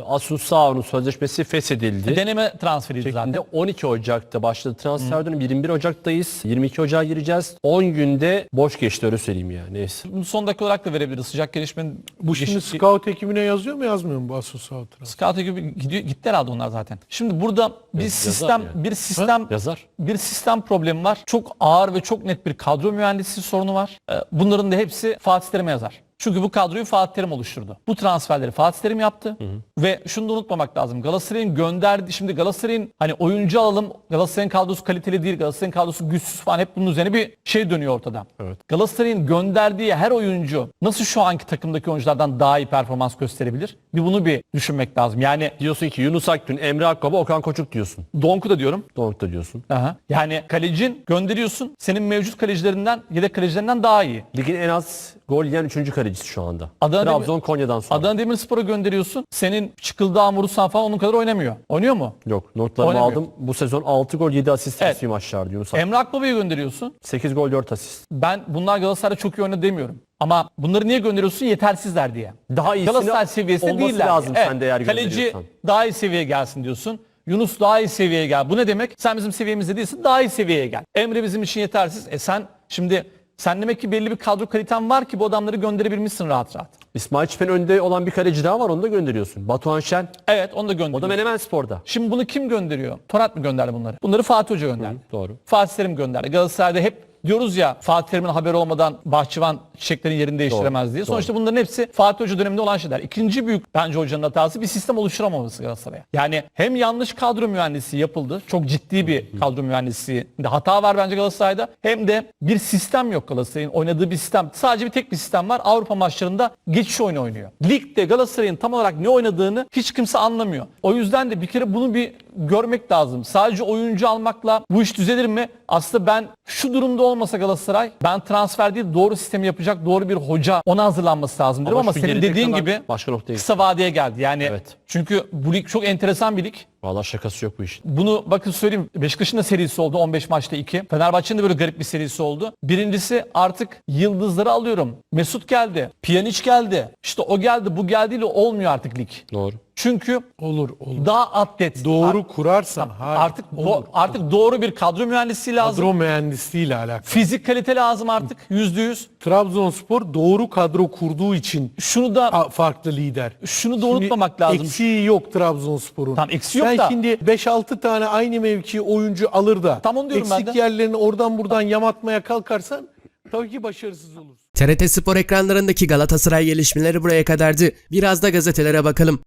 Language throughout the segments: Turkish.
Asus Sağur'un sözleşmesi feshedildi. Deneme transferiydi zaten. Şeklinde 12 Ocak'ta başladı transfer dönemi. 21 Ocak'tayız. 22 Ocak'a gireceğiz. 10 günde boş geçti öyle söyleyeyim ya. Neyse. Bunu son dakika olarak da verebiliriz. Sıcak gelişmenin Bu şimdi geçtiği- scout ekibine yazıyor mu yazmıyor mu bu Asus Scout? Scout ekibi gidiyor, gitti herhalde onlar zaten. Şimdi burada bir yazar sistem yani. bir sistem Yazar. bir sistem problemi var. Çok ağır ve çok net bir kadro mühendisliği sorunu var. Ee, Bunların da hepsi Fatih Terim'e yazar. Çünkü bu kadroyu Fatih Terim oluşturdu. Bu transferleri Fatih Terim yaptı. Ve şunu da unutmamak lazım. Galatasaray'ın gönderdi. Şimdi Galatasaray'ın hani oyuncu alalım. Galatasaray'ın kadrosu kaliteli değil. Galatasaray'ın kadrosu güçsüz falan. Hep bunun üzerine bir şey dönüyor ortada. Evet. Galatasaray'ın gönderdiği her oyuncu nasıl şu anki takımdaki oyunculardan daha iyi performans gösterebilir? Bir bunu bir düşünmek lazım. Yani Diyorsun ki Yunus Akgün, Emre Akbaba, Okan Koçuk diyorsun. Donku da diyorum. Donk da diyorsun. Aha. Yani kalecin gönderiyorsun. Senin mevcut kalecilerinden, yedek kalecilerinden daha iyi. Ligin en az gol yiyen 3. kalecisi şu anda. Adana Trabzon Konya'dan sonra. Adana Demirspor'a gönderiyorsun. Senin Çıkıldağ, Murusan falan onun kadar oynamıyor. Oynuyor mu? Yok notlarımı Oynamıyor. aldım. Bu sezon 6 gol 7 asist Evet. Yunus Akgün. Emre Akbaba'yı gönderiyorsun. 8 gol 4 asist. Ben bunlar Galatasaray'da çok iyi oynadı demiyorum. Ama bunları niye gönderiyorsun? Yetersizler diye. Daha iyisini Galatasaray seviyesinde olması değiller. lazım Evet, sen de eğer Kaleci daha iyi seviyeye gelsin diyorsun. Yunus daha iyi seviyeye gel. Bu ne demek? Sen bizim seviyemizde değilsin daha iyi seviyeye gel. Emre bizim için yetersiz. E sen şimdi sen demek ki belli bir kadro kaliten var ki bu adamları gönderebilmişsin rahat rahat. İsmail Çifen önde olan bir kaleci daha var onu da gönderiyorsun. Batuhan Şen. Evet onu da O da gönderiyor. Menemen Spor'da. Şimdi bunu kim gönderiyor? Torat mı gönderdi bunları? Bunları Fatih Hoca gönderdi. doğru. Fatih Terim gönderdi. Galatasaray'da hep diyoruz ya Fatih Terim'in haberi olmadan bahçıvan çiçeklerin yerini değiştiremez Doğru, diye. Sonuçta bunların hepsi Fatih Hoca döneminde olan şeyler. İkinci büyük bence hocanın hatası bir sistem oluşturamaması Galatasaray'a. Yani hem yanlış kadro mühendisliği yapıldı. Çok ciddi bir kadro mühendisliğinde hata var bence Galatasaray'da. Hem de bir sistem yok Galatasaray'ın oynadığı bir sistem. Sadece bir tek bir sistem var. Avrupa maçlarında geçiş oyunu oynuyor. Ligde Galatasaray'ın tam olarak ne oynadığını hiç kimse anlamıyor. O yüzden de bir kere bunu bir görmek lazım. Sadece oyuncu almakla bu iş düzelir mi? Aslında ben şu durumda olmasa Galatasaray ben transfer değil doğru sistemi yapacak doğru bir hoca ona hazırlanması lazım dedim Ama ama, senin dediğin gibi başka noktaya kısa vadeye geldi. Yani Evet. çünkü bu lig çok enteresan bir lig. Valla şakası yok bu işin. Bunu bakın söyleyeyim. Beşiktaş'ın da serisi oldu 15 maçta 2. Fenerbahçe'nin de böyle garip bir serisi oldu. Birincisi artık yıldızları alıyorum. Mesut geldi. Pjanic geldi. İşte o geldi bu geldiyle olmuyor artık lig. Doğru. Çünkü Olur olur. daha atlet. Doğru kurarsan harika. Artık do- artık doğru bir kadro mühendisliği lazım. kadro mühendisliğiyle alakalı. Fizik kalite lazım artık yüzde yüz. Trabzonspor doğru kadro kurduğu için Şunu da farklı lider. şunu da Şimdi unutmamak lazım. Eksiği yok Trabzonspor'un. Tamam, eksiği yok Sen da- şimdi 5-6 tane aynı mevki oyuncu alır da Tam onu diyorum ben eksik de. yerlerini oradan buradan yamatmaya kalkarsan tabii ki başarısız olursun. TRT Spor ekranlarındaki Galatasaray gelişmeleri buraya kadardı. Biraz da gazetelere bakalım.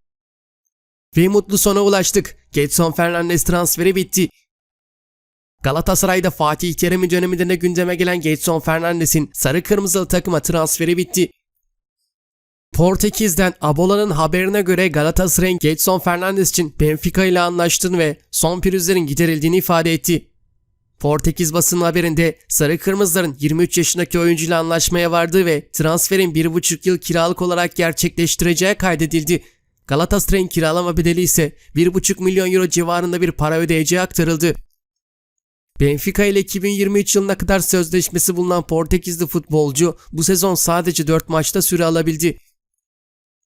Ve mutlu sona ulaştık. Getson Fernandes transferi bitti. Galatasaray'da Fatih Terim döneminde gündeme gelen Getson Fernandes'in sarı kırmızılı takıma transferi bitti. Portekiz'den Abola'nın haberine göre Galatasaray'ın Getson Fernandes için Benfica ile anlaştığını ve son pürüzlerin giderildiğini ifade etti. Portekiz basın haberinde Sarı Kırmızıların 23 yaşındaki oyuncuyla anlaşmaya vardığı ve transferin 1,5 yıl kiralık olarak gerçekleştireceği kaydedildi. Galatasaray'ın kiralama bedeli ise 1,5 milyon euro civarında bir para ödeyeceği aktarıldı. Benfica ile 2023 yılına kadar sözleşmesi bulunan Portekizli futbolcu bu sezon sadece 4 maçta süre alabildi.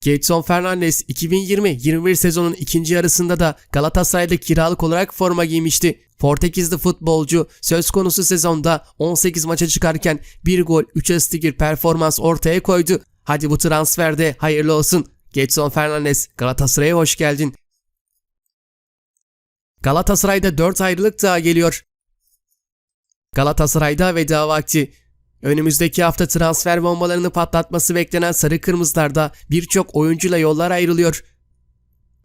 Getson Fernandes 2020-21 sezonun ikinci yarısında da Galatasaray'da kiralık olarak forma giymişti. Portekizli futbolcu söz konusu sezonda 18 maça çıkarken 1 gol 3 asistlik bir performans ortaya koydu. Hadi bu transferde hayırlı olsun. Getson Fernandes Galatasaray'a hoş geldin. Galatasaray'da 4 ayrılık daha geliyor. Galatasaray'da veda vakti. Önümüzdeki hafta transfer bombalarını patlatması beklenen Sarı Kırmızılar'da birçok oyuncuyla yollar ayrılıyor.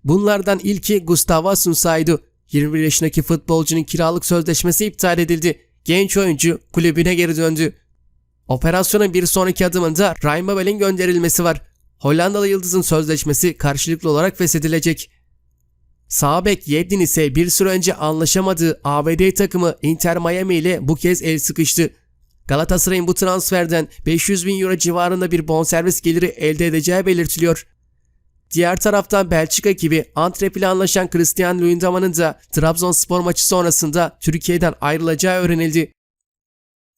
Bunlardan ilki Gustavo Asunsa'ydı. 21 yaşındaki futbolcunun kiralık sözleşmesi iptal edildi. Genç oyuncu kulübüne geri döndü. Operasyonun bir sonraki adımında Ryan Babel'in gönderilmesi var. Hollandalı yıldızın sözleşmesi karşılıklı olarak feshedilecek. Sağ bek Yedlin ise bir süre önce anlaşamadığı ABD takımı Inter Miami ile bu kez el sıkıştı. Galatasaray'ın bu transferden 500 bin euro civarında bir bonservis geliri elde edeceği belirtiliyor. Diğer taraftan Belçika ekibi Antwerp ile anlaşan Christian Luyendama'nın da Trabzonspor maçı sonrasında Türkiye'den ayrılacağı öğrenildi.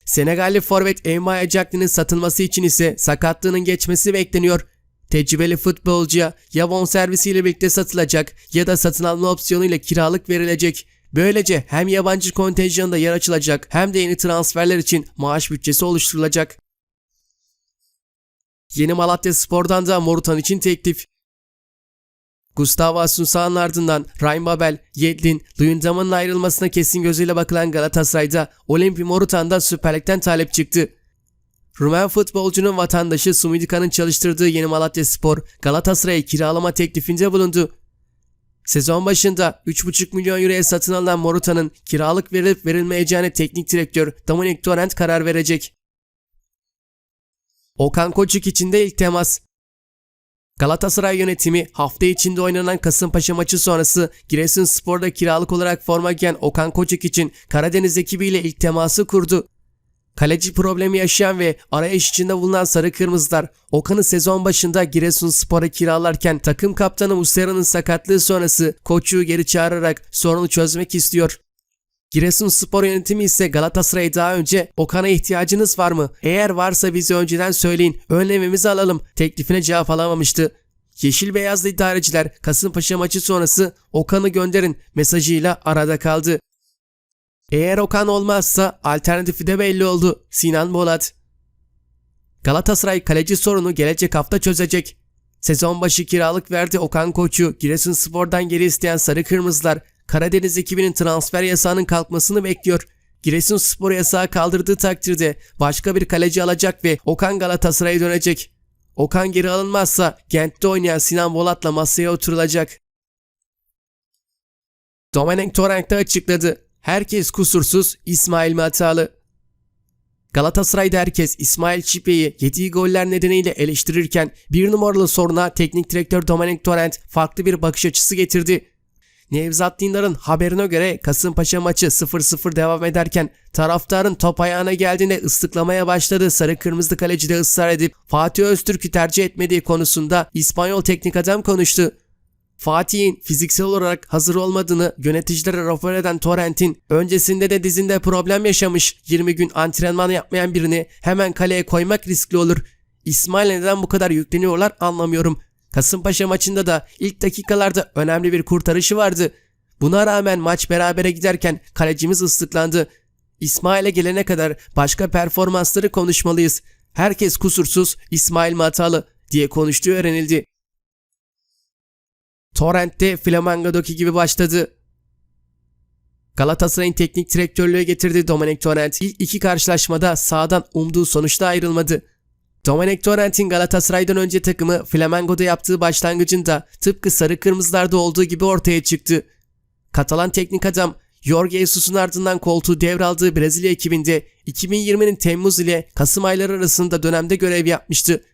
Senegalli forvet Emma Ecakli'nin satılması için ise sakatlığının geçmesi bekleniyor. Tecrübeli futbolcuya ya bonservisiyle birlikte satılacak ya da satın alma opsiyonuyla kiralık verilecek. Böylece hem yabancı kontenjanında yer açılacak hem de yeni transferler için maaş bütçesi oluşturulacak. Yeni Malatya Spor'dan da Morutan için teklif. Gustavo Asunsa'nın ardından Ryan Babel, Yedlin, Luyendam'ın ayrılmasına kesin gözüyle bakılan Galatasaray'da Olimpi Morutan'da Süper Lig'den talep çıktı. Rumen futbolcunun vatandaşı Sumidika'nın çalıştırdığı Yeni Malatya Spor Galatasaray'a kiralama teklifinde bulundu. Sezon başında 3,5 milyon euroya satın alınan Morutan'ın kiralık verilip verilmeyeceğine teknik direktör Dominic Torrent karar verecek. Okan Koçuk için de ilk temas. Galatasaray yönetimi hafta içinde oynanan Kasımpaşa maçı sonrası Giresunspor'da kiralık olarak forma giyen Okan Koçuk için Karadeniz ekibiyle ilk teması kurdu. Kaleci problemi yaşayan ve arayış içinde bulunan Sarı Kırmızılar Okan'ı sezon başında Giresunspor'a kiralarken takım kaptanı Muslera'nın sakatlığı sonrası koçu geri çağırarak sorunu çözmek istiyor. Giresunspor yönetimi ise Galatasaray'a daha önce Okan'a ihtiyacınız var mı? Eğer varsa bize önceden söyleyin. Önlememizi alalım. Teklifine cevap alamamıştı. Yeşil beyazlı idareciler Kasımpaşa maçı sonrası Okan'ı gönderin mesajıyla arada kaldı. Eğer Okan olmazsa alternatifi de belli oldu. Sinan Bolat. Galatasaray kaleci sorunu gelecek hafta çözecek. Sezon başı kiralık verdi Okan Koç'u Giresunspor'dan geri isteyen Sarı Kırmızılar Karadeniz ekibinin transfer yasağının kalkmasını bekliyor. Giresunspor yasağı kaldırdığı takdirde başka bir kaleci alacak ve Okan Galatasaray'a dönecek. Okan geri alınmazsa Gent'te oynayan Sinan Bolat'la masaya oturulacak. Domenech Torrent de açıkladı. Herkes kusursuz, İsmail mi hatalı? Galatasaray'da herkes İsmail Çipe'yi yediği goller nedeniyle eleştirirken bir numaralı soruna teknik direktör Domenech Torrent farklı bir bakış açısı getirdi. Nevzat Dindar'ın haberine göre Kasımpaşa maçı 0-0 devam ederken taraftarın top ayağına geldiğinde ıslıklamaya başladığı sarı kırmızı kaleci de ısrar edip Fatih Öztürk'ü tercih etmediği konusunda İspanyol teknik adam konuştu. Fatih'in fiziksel olarak hazır olmadığını yöneticilere rapor eden Torrent'in öncesinde de dizinde problem yaşamış 20 gün antrenman yapmayan birini hemen kaleye koymak riskli olur. İsmail neden bu kadar yükleniyorlar anlamıyorum. Kasımpaşa maçında da ilk dakikalarda önemli bir kurtarışı vardı. Buna rağmen maç berabere giderken kalecimiz ıslıklandı. İsmail'e gelene kadar başka performansları konuşmalıyız. Herkes kusursuz, İsmail mi hatalı diye konuştuğu öğrenildi. Torrent'te Flamengo'daki gibi başladı. Galatasaray'ın teknik direktörlüğe getirdiği Domenech Torrent ilk iki karşılaşmada sağdan umduğu sonuçta ayrılmadı. Domenech Torrent'in Galatasaray'dan önce takımı Flamengo'da yaptığı başlangıcında tıpkı sarı kırmızılarda olduğu gibi ortaya çıktı. Katalan teknik adam Jorge Jesus'un ardından koltuğu devraldığı Brezilya ekibinde 2020'nin Temmuz ile Kasım ayları arasında dönemde görev yapmıştı.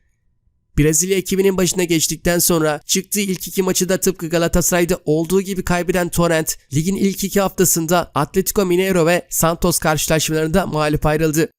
Brezilya ekibinin başına geçtikten sonra çıktığı ilk iki maçı da tıpkı Galatasaray'da olduğu gibi kaybeden Torrent, ligin ilk iki haftasında Atletico Mineiro ve Santos karşılaşmalarında mağlup ayrıldı.